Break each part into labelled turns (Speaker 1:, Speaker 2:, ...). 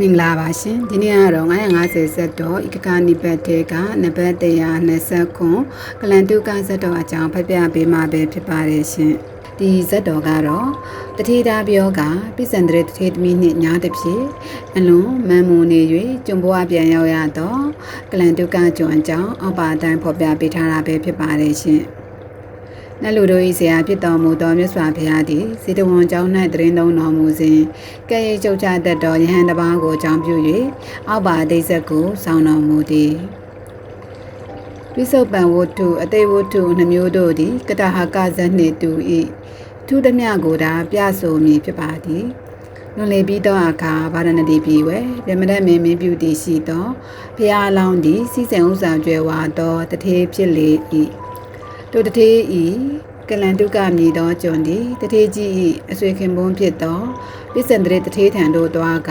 Speaker 1: မင်္ဂလာပါရှင်ဒီနေ့ကတော့950ဇက်တော်ဤကကနိပတ်တေကနံပါတ်120ခွန်ကလန်တုကဇက်တော်အကြောင်းဖတ်ပြပေးမှာပဲဖြစ်ပါတယ်ရှင်ဒီဇက်တော်ကတော့တထေတာပြောကပိစံတရတထေသမီးနှင့်ညားတစ်ဖြစ်အလွန်မန်မူနေ၍ကျွံဘွားပြန်ရောက်ရတော့ကလန်တုကကျွံအကြောင်းအောက်ပါအတိုင်းဖော်ပြပေးထားတာပဲဖြစ်ပါတယ်ရှင် နတ်လူတို့၏ဆရာဖြစ်တော်မူသောမြတ်စွာဘုရားသည်စေတဝန်ကျောင်း၌တရင်သုံးတော်မူစဉ်ကဲ့ရဲ့ကျုပ်ချတတ်တော်ယဟန်တစ်ပါးကိုအကြောင်းပြု၍အောက်ပါအသေးဆက်ကိုဆောင်းတော်မူသည်ပိစုပန်ဝတ္ထုအသေးဝတ္ထုနှမျိုးတို့သည်ကတဟကဇတ်နှင့်တူ၏ထူးသမျှကိုသာပြဆိုမည်ဖြစ်ပါသည်လွန်လေပြီးသောအခါဗာရဏတိပြည်ဝဲဗြဟ္မဏမင်းမင်းပြုတည်ရှိသောဘုရားအလောင်းသည်စီစဉ်ဥစ္စာကြွယ်ဝသောတထေးဖြစ်လေ၏ တို့တထေးဤကလန်တုကမြည်သောကျွန်သည်တထေးကြီး၏အဆွေခင်ပွန်းဖြစ်သောပိစံတရေတထေးထံသို့သွားက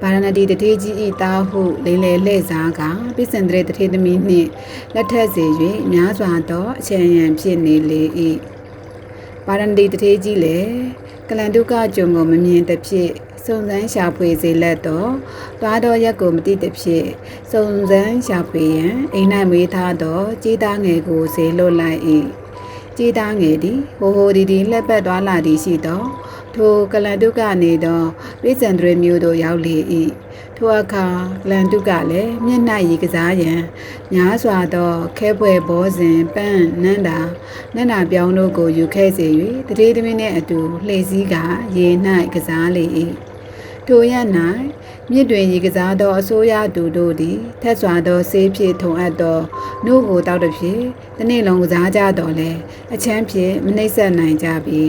Speaker 1: ဗာရဏတိတထေးကြီး၏တာဟုလိန်လေလှဲ့စားကပိစံတရေတထေးသမီးနှင့်လက်ထက်စေ၍များစွာသောအချမ်းရံဖြစ်နေလေ၏ဗာရဏတိတထေးကြီးလည်းကလန်တုကကျွန်ကိုမမြင်သဖြင့် စုံစမ်းရှာဖွေစေလက်တော့သွားတော်ရက်ကိုမတိသဖြင့်စုံစမ်းရှာဖွေရန်အိမ်၌မွေးထားသောကြီးသားငယ်ကိုစေလွတ်လိုက်၏ကြီးသားငယ်သည်ဟိုဟိုဒီဒီလှက်ပတ်သွားလာသည်ရှိသောထိုကလန်တုကနေသောပိစံဒရမျိုးတို့ရောက်လေ၏ထိုအခါကလန်တုကလည်းမျက်နှာရည်ကစားရန်များစွာသောခဲပွဲဘောစဉ်ပန်းနန္တာနန္တာပြောင်းတို့ကိုယူခဲ့စေ၍တတိသမီးနှင့်အတူလှည့်စည်းကရေ၌ကစားလေ၏ ထိုရ၌မြစ်တွင်ရေကစားသောအစိုးရသူတို့သည်ထက်စွာသောဆေးဖြစ်ထုံအပ်သောနှုတ်ကိုတောက်တစ်ဖြစ်တနေ့လုံးကစားကြတော့လဲအချမ်းဖြစ်မနှိမ့်ဆက်နိုင်ကြပြီ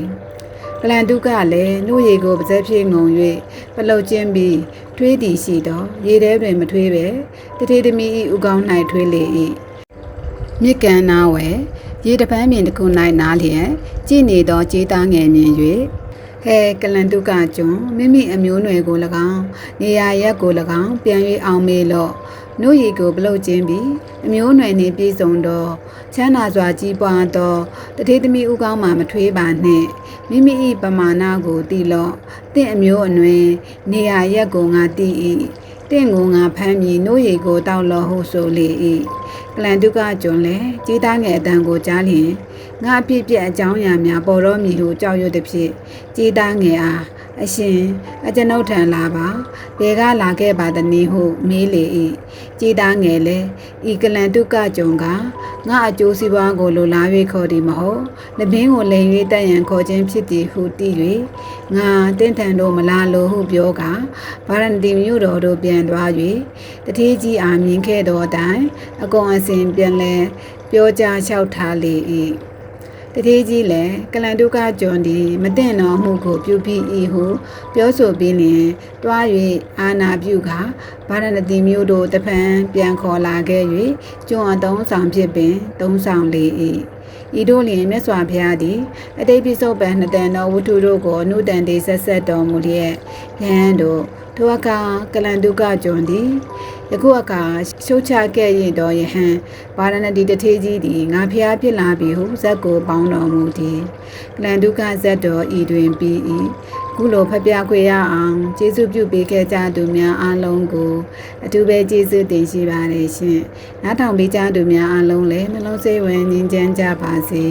Speaker 1: ကလန်တုကလည်းနှုတ်ရည်ကိုပါဇက်ဖြစ်ငုံ၍ပလုတ်ချင်းပြီးထွေးသည်ရှိသောရေထဲတွင်မထွေးပဲတထေသမီး၏ဥကောင်း၌ထွေးလေ၏မြစ်ကန်နာဝဲရေတပန်းပင်တစ်ခု၌နားလျက်ကြည်နေသောကြေးသားငယ်မြင်၍ ဟဲကလန်တုကကျွန်းမိမိအမျိုးနွယ်ကို၎င်းနေရာရက်ကို၎င်းပြန်၍အောင်မေလော့နှုတ်ရည်ကိုပလုတ်ခြင်းပြီးအမျိုးနွယ်နှင့်ပြည်စုံသောချမ်းသာစွာကြီးပွားသောတထေသမီးဥကောင်းမှမထွေးပါနှင့်မိမိ၏ပမာဏကိုတည်လော့တင့်အမျိုးအနွယ်နေရာရက်ကိုငါတည်၏တင့်ကိုငါဖမ်းပြီးနှုတ်ရည်ကိုတောက်လော့ဟုဆိုလေ၏ကလန်တုကကျွန်းလည်းကြီးသားငယ်အတန်ကိုကြားလျင် ငါအပြစ်ပြက်အကြောင်းအရာများပေါ်တော့မည်ဟုကြောက်ရွံ့သည်ဖြင့်ကြီးသားငယ်အားအရှင်အကျွန်ုပ်ထံလာပါဘယ်ကလာခဲ့ပါသနည်းဟုမေးလေ၏ကြည်သားငယ်လဲဤကလန်တုကကြုံကငါအကျိုးစီးပွားကိုလိုလား၍ခေါ်သည်မဟုတ်လပင်းကိုလိန်၍တက်ရန်ခေါ်ခြင်းဖြစ်သည်ဟုသိ၍ငါတင့်ထန်တို့မလာလိုဟုပြောကဗာရဏတိမြို့တော်တို့ပြန်သွား၍တတိကြီးအားမြင်ခဲ့သောအတိုင်းအကုန်အစင်ပြန်လဲပြောကြားလျှောက်ထားလေ၏ တတိကြီးလည်းကလန်တုကကျွန်းသည်မတင်တော်မှုကိုပြုပြီး၏ဟု ပြောဆိုပြီးလျင်တွား၍အာနာပြုကဗာရဏတိမြို့တို့တပံပြန်ခေါ်လာခဲ့၍ကျွန်းအတုံးဆောင်ဖြစ်ပင်သုံးဆောင်လေ၏ ဤတို့လျင်မြတ်စွာဘုရားသည်အတိတ်ပိစုပန်နှစ်တန်သောဝတ္ထုတို့ကိုအနုတန်တေဆက်ဆက်တော်မူလျက်ယဟန်တို့ထိုအခါကလန်တုကကျွန်းသည်ယခုအခါရှုတ်ချခဲ့ရင်တော်ယဟန်ဗာရဏတိတထေကြီးသည်ငါဖျားဖြစ်လာပြီဟုဇက်ကိုပေါင်းတော်မူသည်ကလန်တုကဇက်တော်ဤတွင်ပြီး၏ ခုလိုဖပြခွေရအောင်ကျေးဇူးပြုပေးခဲ့ကြသူများအားလုံးကိုအထူးပဲကျေးဇူးတင်ရှိပါတယ်ရှင်နားထောင်ပေးကြသူများအားလုံးလည်းနှလုံးစိတ်ဝင်ငြိမ်းချမ်းကြပါစေ